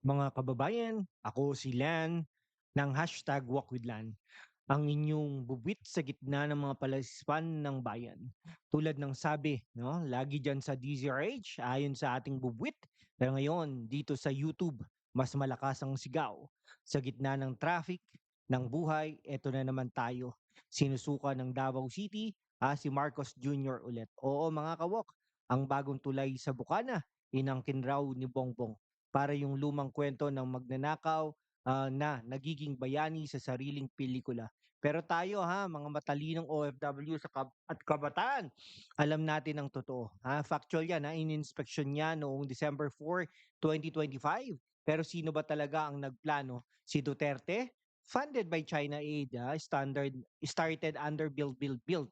Mga kababayan, ako si Lan ng hashtag Walk with Lan, ang inyong bubwit sa gitna ng mga palaispan ng bayan. Tulad ng sabi, no, lagi dyan sa DZRH, ayon sa ating bubwit, pero ngayon dito sa YouTube, mas malakas ang sigaw. Sa gitna ng traffic, ng buhay, eto na naman tayo. Sinusuka ng Davao City, ah, si Marcos Jr. ulit. Oo mga kawok, ang bagong tulay sa Bukana, inangkin raw ni Bongbong para yung lumang kwento ng magnanakaw ah, na nagiging bayani sa sariling pelikula. Pero tayo ha, mga matalinong OFW sa kab- at kabataan, alam natin ang totoo. Ha? Factual yan, ha? in-inspection niya noong December 4, 2025. Pero sino ba talaga ang nagplano? Si Duterte? Funded by China Aid, ha? Standard, started under Build, Build, Build.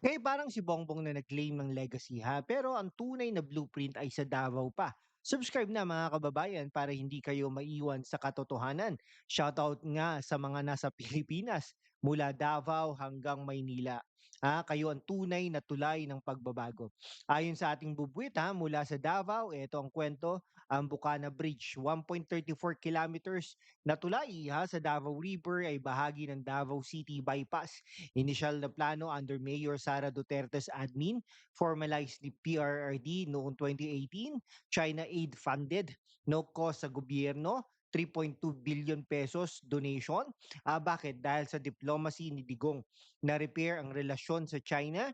Kaya parang si Bongbong na nag-claim ng legacy ha, pero ang tunay na blueprint ay sa Davao pa. Subscribe na mga kababayan para hindi kayo maiwan sa katotohanan. Shoutout nga sa mga nasa Pilipinas mula Davao hanggang Maynila. Ah, kayo ang tunay na tulay ng pagbabago. Ayon sa ating bubwit ha, mula sa Davao, ito ang kwento, ang Bukana Bridge, 1.34 kilometers na tulay ha, sa Davao River ay bahagi ng Davao City Bypass. Initial na plano under Mayor Sara Duterte's admin, formalized ni PRRD noong 2018, China aid funded, no cost sa gobyerno, 3.2 billion pesos donation. Ah, bakit? Dahil sa diplomacy ni Digong na repair ang relasyon sa China.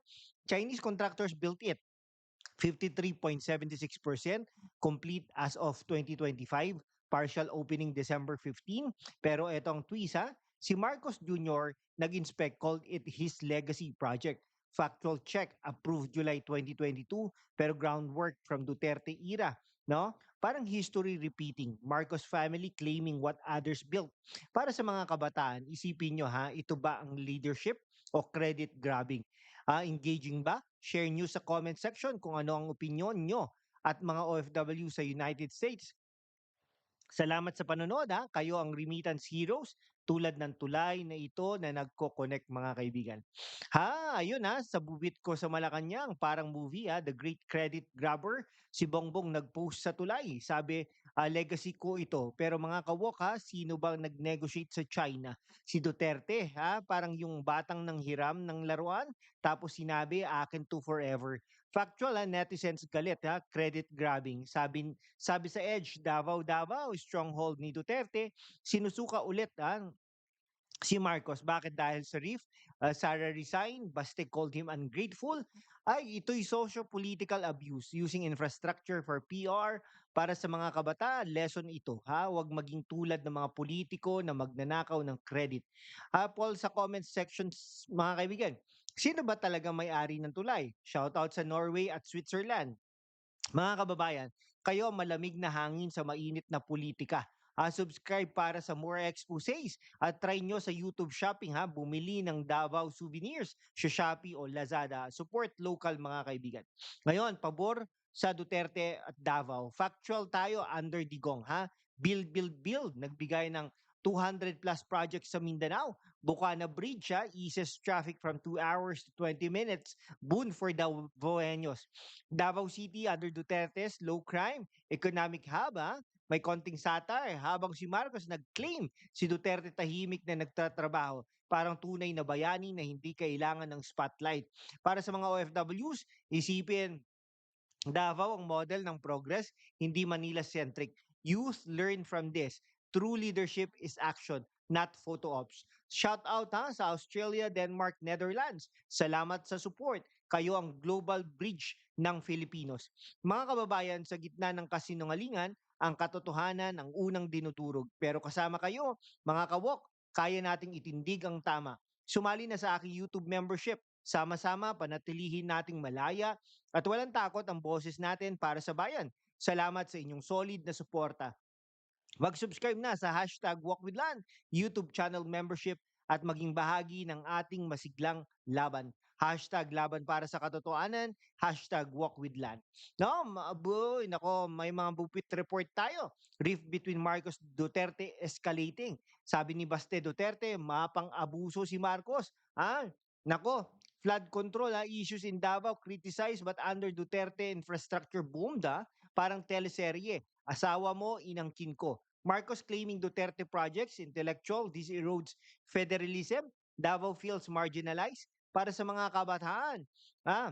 Chinese contractors built it. 53.76% complete as of 2025. Partial opening December 15. Pero etong twist ha, si Marcos Jr. nag-inspect called it his legacy project. Factual check approved July 2022 pero groundwork from Duterte era, no? Parang history repeating. Marcos family claiming what others built. Para sa mga kabataan, isipin nyo ha, ito ba ang leadership o credit grabbing? Ah, engaging ba? Share nyo sa comment section kung ano ang opinion nyo at mga OFW sa United States. Salamat sa panonood ha. Kayo ang remittance heroes tulad ng tulay na ito na nagko-connect mga kaibigan. Ha, ayun ha, sa bubit ko sa Malacanang, parang movie ha, The Great Credit Grabber, si Bongbong nag-post sa tulay. Sabi, ah, legacy ko ito. Pero mga kawok ha, sino bang nag-negotiate sa China? Si Duterte ha, parang yung batang ng hiram ng laruan, tapos sinabi, akin to forever. Factual ha, netizens galit ha, credit grabbing. Sabi, sabi sa Edge, Davao, Davao, stronghold ni Duterte, sinusuka ulit ha, si Marcos. Bakit? Dahil sa RIF, uh, Sarah resigned, Baste called him ungrateful. Ay, ito'y socio-political abuse using infrastructure for PR para sa mga kabataan. Lesson ito, ha? Huwag maging tulad ng mga politiko na magnanakaw ng credit. Ha, Paul, sa comment section, mga kaibigan, sino ba talaga may-ari ng tulay? Shoutout sa Norway at Switzerland. Mga kababayan, kayo malamig na hangin sa mainit na politika. Ah, subscribe para sa more exposés at try nyo sa YouTube Shopping ha, bumili ng Davao souvenirs sa Shopee o Lazada. Support local mga kaibigan. Ngayon, pabor sa Duterte at Davao. Factual tayo under Digong ha. Build, build, build. Nagbigay ng 200 plus projects sa Mindanao. Bukana Bridge ha, eases traffic from 2 hours to 20 minutes. Boon for Davaoenos. Davao City under Duterte's low crime, economic hub ha, may konting satire habang si Marcos nag-claim si Duterte tahimik na nagtatrabaho. Parang tunay na bayani na hindi kailangan ng spotlight. Para sa mga OFWs, isipin, Davao ang model ng progress, hindi Manila-centric. Youth learn from this. True leadership is action, not photo ops. Shout out ha sa Australia, Denmark, Netherlands. Salamat sa support. Kayo ang global bridge ng Filipinos. Mga kababayan, sa gitna ng kasinungalingan, ang katotohanan ang unang dinudurog. Pero kasama kayo, mga kawok, kaya nating itindig ang tama. Sumali na sa aking YouTube membership. Sama-sama, panatilihin nating malaya at walang takot ang boses natin para sa bayan. Salamat sa inyong solid na suporta. Mag-subscribe na sa hashtag WalkWithLand, YouTube channel membership at maging bahagi ng ating masiglang laban. Hashtag laban para sa katotohanan, hashtag walk with land. No, boy, nako, may mga bupit report tayo. Rift between Marcos Duterte escalating. Sabi ni Baste Duterte, mapang abuso si Marcos. Ah, nako, flood control ha, issues in Davao criticized but under Duterte infrastructure boomed ha. parang teleserye. Asawa mo, inangkin ko. Marcos claiming Duterte projects, intellectual, this erodes federalism. Davao feels marginalized para sa mga kabataan. Ah,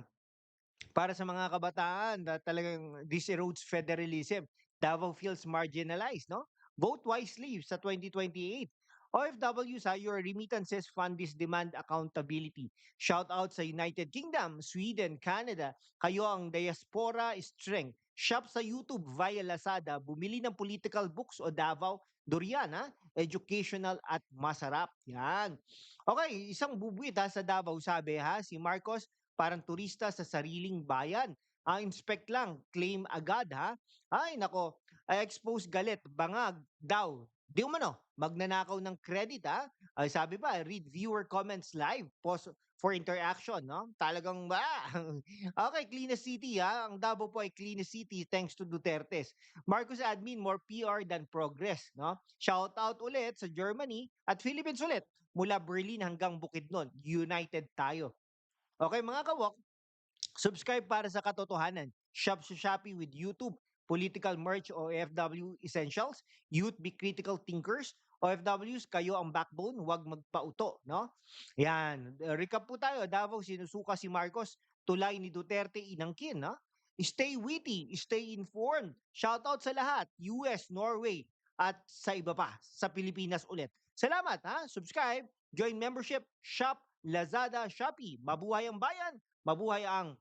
para sa mga kabataan na talagang this erodes federalism. Davao feels marginalized, no? Vote wisely sa 2028. OFWs, ha, your remittances fund this demand accountability. Shout out sa United Kingdom, Sweden, Canada. Kayo ang diaspora strength. Shop sa YouTube via Lazada. Bumili ng political books o Davao. Durian, ha? Educational at masarap. Yan. Okay, isang bubuit ha, sa Davao, sabi ha, si Marcos, parang turista sa sariling bayan. Ah, inspect lang, claim agad ha. Ay, nako, ay expose galit, bangag daw. Di umano, magnanakaw ng credit ha. Ay, sabi pa, read viewer comments live, pause for interaction, no? Talagang ba? okay, cleanest city ha. Ang Davao po ay cleanest city thanks to Duterte's. Marcos admin, more PR than progress, no? Shout out ulit sa Germany at Philippines ulit. Mula Berlin hanggang Bukidnon, united tayo. Okay, mga kawok, subscribe para sa katotohanan. Shop sa Shopee with YouTube. Political merch o OFW essentials. Youth be critical thinkers. OFWs, kayo ang backbone, huwag magpauto, no? Yan. Recap po tayo. Davao, sinusuka si Marcos. Tulay ni Duterte, inangkin, no? Stay witty, stay informed. Shout out sa lahat. US, Norway, at sa iba pa. Sa Pilipinas ulit. Salamat, ha? Subscribe, join membership, shop, Lazada, Shopee. Mabuhay ang bayan, mabuhay ang